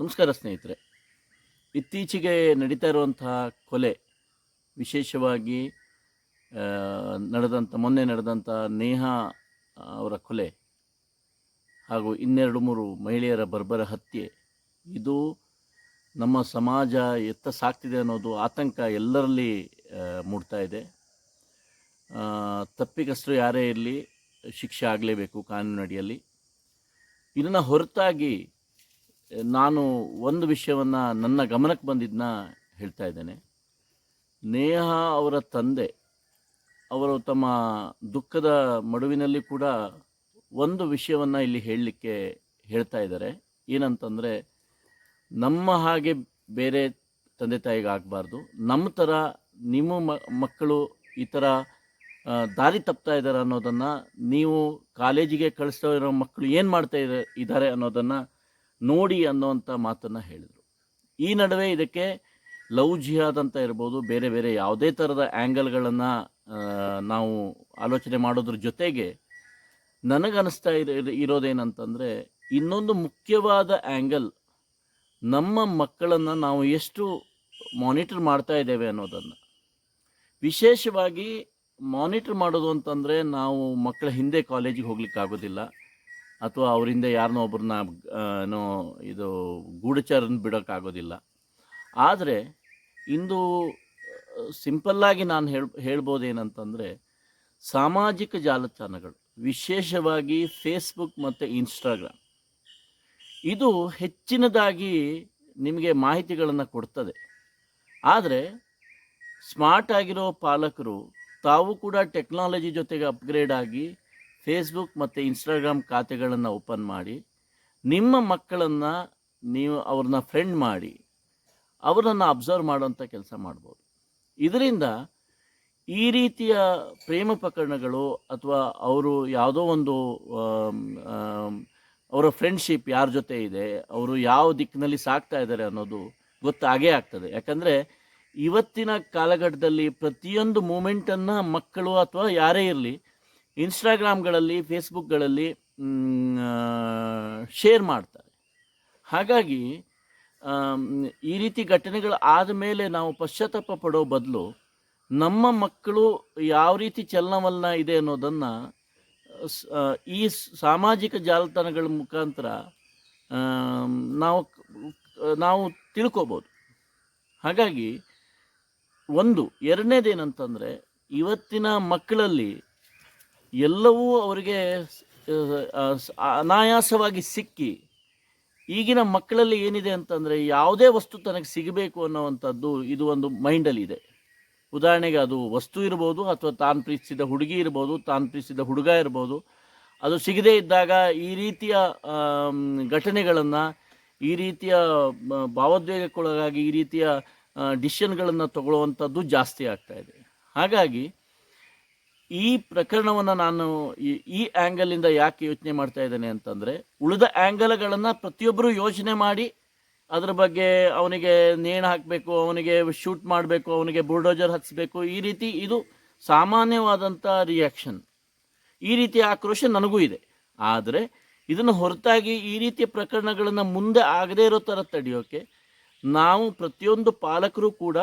ನಮಸ್ಕಾರ ಸ್ನೇಹಿತರೆ. ಇತ್ತೀಚೆಗೆ ನಡೀತಾ ಇರುವಂತಹ ಕೊಲೆ, ವಿಶೇಷವಾಗಿ ನಡೆದಂಥ ಮೊನ್ನೆ ನಡೆದಂಥ ನೇಹಾ ಅವರ ಕೊಲೆ ಹಾಗೂ ಇನ್ನೆರಡು ಮೂರು ಮಹಿಳೆಯರ ಬರ್ಬರ ಹತ್ಯೆ. ಇದು ನಮ್ಮ ಸಮಾಜ ಎತ್ತ ಸಾಕ್ತಿದೆ ಅನ್ನೋದು ಆತಂಕ ಎಲ್ಲರಲ್ಲಿ ಮೂಡ್ತಾ ಇದೆ. ತಪ್ಪಿಗಷ್ಟು ಯಾರೇ ಇರಲಿ, ಶಿಕ್ಷೆ ಆಗಲೇಬೇಕು ಕಾನೂನಿನಡಿಯಲ್ಲಿ. ಇದನ್ನು ಹೊರತಾಗಿ ನಾನು ಒಂದು ವಿಷಯವನ್ನು ನನ್ನ ಗಮನಕ್ಕೆ ಬಂದಿದ್ದನ್ನ ಹೇಳ್ತಾ ಇದ್ದೇನೆ. ನೇಹ ಅವರ ತಂದೆ, ಅವರು ತಮ್ಮ ದುಃಖದ ಮಡುವಿನಲ್ಲಿ ಕೂಡ ಒಂದು ವಿಷಯವನ್ನು ಇಲ್ಲಿ ಹೇಳಲಿಕ್ಕೆ ಹೇಳ್ತಾ ಇದ್ದಾರೆ. ಏನಂತಂದರೆ, ನಮ್ಮ ಹಾಗೆ ಬೇರೆ ತಂದೆ ತಾಯಿಗೆ ಆಗಬಾರ್ದು. ನಮ್ಮ ಥರ ನಿಮ್ಮ ಮಕ್ಕಳು ಈ ಥರ ದಾರಿ ತಪ್ತಾ ಇದ್ದಾರೆ ಅನ್ನೋದನ್ನು ನೀವು ಕಾಲೇಜಿಗೆ ಕಳಿಸ್ತಾ ಇರೋ ಮಕ್ಕಳು ಏನು ಮಾಡ್ತಾ ಇದ್ದಾರೆ ಇದ್ದಾರೆ ಅನ್ನೋದನ್ನು ನೋಡಿ ಅನ್ನೋವಂಥ ಮಾತನ್ನು ಹೇಳಿದರು. ಈ ನಡುವೆ ಇದಕ್ಕೆ ಲವ್ ಜಿಹಾದ್ ಅಂತ ಇರ್ಬೋದು, ಬೇರೆ ಬೇರೆ ಯಾವುದೇ ಥರದ ಆ್ಯಂಗಲ್ಗಳನ್ನು ನಾವು ಆಲೋಚನೆ ಮಾಡೋದ್ರ ಜೊತೆಗೆ ನನಗನ್ನಿಸ್ತಾ ಇರೋ ಇರೋದೇನಂತಂದರೆ ಇನ್ನೊಂದು ಮುಖ್ಯವಾದ ಆ್ಯಂಗಲ್ ನಮ್ಮ ಮಕ್ಕಳನ್ನು ನಾವು ಎಷ್ಟು ಮಾನಿಟರ್ ಮಾಡ್ತಾ ಇದ್ದೇವೆ ಅನ್ನೋದನ್ನು. ವಿಶೇಷವಾಗಿ ಮಾನಿಟರ್ ಮಾಡೋದು ಅಂತಂದರೆ ನಾವು ಮಕ್ಕಳ ಹಿಂದೆ ಕಾಲೇಜಿಗೆ ಹೋಗ್ಲಿಕ್ಕೆ ಆಗೋದಿಲ್ಲ ಅಥವಾ ಅವರಿಂದ ಯಾರನ್ನೋ ಒಬ್ಬರನ್ನ ಏನೋ ಇದು ಗೂಢಚಾರನ ಬಿಡೋಕ್ಕಾಗೋದಿಲ್ಲ. ಆದರೆ ಇಂದು ಸಿಂಪಲ್ಲಾಗಿ ನಾನು ಹೇಳ್, ಹೇಳ್ಬೋದೇನಂತಂದರೆ ಸಾಮಾಜಿಕ ಜಾಲತಾಣಗಳು, ವಿಶೇಷವಾಗಿ ಫೇಸ್ಬುಕ್ ಮತ್ತು ಇನ್ಸ್ಟಾಗ್ರಾಮ್, ಇದು ಹೆಚ್ಚಿನದಾಗಿ ನಿಮಗೆ ಮಾಹಿತಿಗಳನ್ನು ಕೊಡ್ತದೆ. ಆದರೆ ಸ್ಮಾರ್ಟ್ ಆಗಿರೋ ಪಾಲಕರು ತಾವು ಕೂಡ ಟೆಕ್ನಾಲಜಿ ಜೊತೆಗೆ ಅಪ್ಗ್ರೇಡ್ ಆಗಿ ಫೇಸ್ಬುಕ್ ಮತ್ತು ಇನ್ಸ್ಟಾಗ್ರಾಮ್ ಖಾತೆಗಳನ್ನು ಓಪನ್ ಮಾಡಿ, ನಿಮ್ಮ ಮಕ್ಕಳನ್ನು ನೀವು ಅವ್ರನ್ನ ಫ್ರೆಂಡ್ ಮಾಡಿ, ಅವರನ್ನು ಅಬ್ಸರ್ವ್ ಮಾಡುವಂಥ ಕೆಲಸ ಮಾಡ್ಬೋದು. ಇದರಿಂದ ಈ ರೀತಿಯ ಪ್ರೇಮ ಪ್ರಕರಣಗಳು ಅಥವಾ ಅವರು ಯಾವುದೋ ಒಂದು ಅವರ ಫ್ರೆಂಡ್ಶಿಪ್ ಯಾರ ಜೊತೆ ಇದೆ, ಅವರು ಯಾವ ದಿಕ್ಕಿನಲ್ಲಿ ಸಾಕ್ತಾ ಇದ್ದಾರೆ ಅನ್ನೋದು ಗೊತ್ತಾಗೇ ಆಗ್ತದೆ. ಯಾಕಂದರೆ ಇವತ್ತಿನ ಕಾಲಘಟ್ಟದಲ್ಲಿ ಪ್ರತಿಯೊಂದು ಮೂಮೆಂಟನ್ನು ಮಕ್ಕಳು ಅಥವಾ ಯಾರೇ ಇರಲಿ ಇನ್ಸ್ಟಾಗ್ರಾಮ್ಗಳಲ್ಲಿ, ಫೇಸ್ಬುಕ್ಗಳಲ್ಲಿ ಶೇರ್ ಮಾಡ್ತಾರೆ. ಹಾಗಾಗಿ ಈ ರೀತಿ ಘಟನೆಗಳು ಆದಮೇಲೆ ನಾವು ಪಶ್ಚಾತ್ತಾಪ ಪಡೋ ಬದಲು ನಮ್ಮ ಮಕ್ಕಳು ಯಾವ ರೀತಿ ಚಲನವಲನ ಇದೆ ಅನ್ನೋದನ್ನು ಈ ಸಾಮಾಜಿಕ ಜಾಲತಾಣಗಳ ಮುಖಾಂತರ ನಾವು ನಾವು ತಿಳ್ಕೊಬೋದು. ಹಾಗಾಗಿ, ಒಂದು, ಎರಡನೇದೇನಂತಂದರೆ, ಇವತ್ತಿನ ಮಕ್ಕಳಲ್ಲಿ ಎಲ್ಲವೂ ಅವರಿಗೆ ಅನಾಯಾಸವಾಗಿ ಸಿಕ್ಕಿ, ಈಗಿನ ಮಕ್ಕಳಲ್ಲಿ ಏನಿದೆ ಅಂತಂದರೆ ಯಾವುದೇ ವಸ್ತು ತನಗೆ ಸಿಗಬೇಕು ಅನ್ನೋವಂಥದ್ದು ಇದು ಒಂದು ಮೈಂಡಲ್ಲಿ ಇದೆ ಉದಾಹರಣೆಗೆ ಅದು ವಸ್ತು ಇರ್ಬೋದು ಅಥವಾ ತಾನು ಪ್ರೀತಿಸಿದ ಹುಡುಗಿ ಇರ್ಬೋದು, ತಾನು ಪ್ರೀತಿಸಿದ ಹುಡುಗ ಇರ್ಬೋದು, ಅದು ಸಿಗದೇ ಇದ್ದಾಗ ಈ ರೀತಿಯ ಘಟನೆಗಳನ್ನು, ಈ ರೀತಿಯ ಭಾವೋದ್ವೇಗಕ್ಕೊಳಗಾಗಿ ಈ ರೀತಿಯ ಡಿಸಿಷನ್ಗಳನ್ನು ತಗೊಳ್ಳುವಂಥದ್ದು ಜಾಸ್ತಿ ಆಗ್ತಾ ಇದೆ. ಹಾಗಾಗಿ ಈ ಪ್ರಕರಣವನ್ನು ನಾನು ಈ ಈ ಆ್ಯಂಗಲಿಂದ ಯಾಕೆ ಯೋಚನೆ ಮಾಡ್ತಾ ಇದ್ದೇನೆ ಅಂತಂದರೆ, ಉಳಿದ ಆ್ಯಂಗಲ್ಗಳನ್ನು ಪ್ರತಿಯೊಬ್ಬರು ಯೋಚನೆ ಮಾಡಿ, ಅದರ ಬಗ್ಗೆ ಅವನಿಗೆ ನೇಣು ಹಾಕಬೇಕು, ಅವನಿಗೆ ಶೂಟ್ ಮಾಡಬೇಕು, ಅವನಿಗೆ ಬುಲ್ಡೋಜರ್ ಹಚ್ಚಬೇಕು ಈ ರೀತಿ ಇದು ಸಾಮಾನ್ಯವಾದಂಥ ರಿಯಾಕ್ಷನ್ ಈ ರೀತಿಯ ಆಕ್ರೋಶ ನನಗೂ ಇದೆ. ಆದರೆ ಇದನ್ನು ಹೊರತಾಗಿ ಈ ರೀತಿಯ ಪ್ರಕರಣಗಳನ್ನು ಮುಂದೆ ಆಗದೇ ಇರೋ ಥರ ತಡೆಯೋಕ್ಕೆ ನಾವು ಪ್ರತಿಯೊಂದು ಪಾಲಕರು ಕೂಡ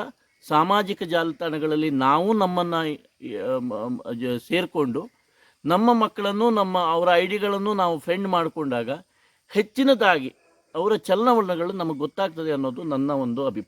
ಸಾಮಾಜಿಕ ಜಾಲತಾಣಗಳಲ್ಲಿ ನಾವು ನಮ್ಮನ್ನು ಸೇರಿಕೊಂಡು ನಮ್ಮ ಮಕ್ಕಳನ್ನು, ನಮ್ಮ ಅವರ ಐ ಡಿಗಳನ್ನು ನಾವು ಫ್ರೆಂಡ್ ಮಾಡಿಕೊಂಡಾಗ ಹೆಚ್ಚಿನದಾಗಿ ಅವರ ಚಲನವಲನಗಳು ನಮಗೆ ಗೊತ್ತಾಗ್ತದೆ ಅನ್ನೋದು ನನ್ನ ಒಂದು ಅಭಿಪ್ರಾಯ.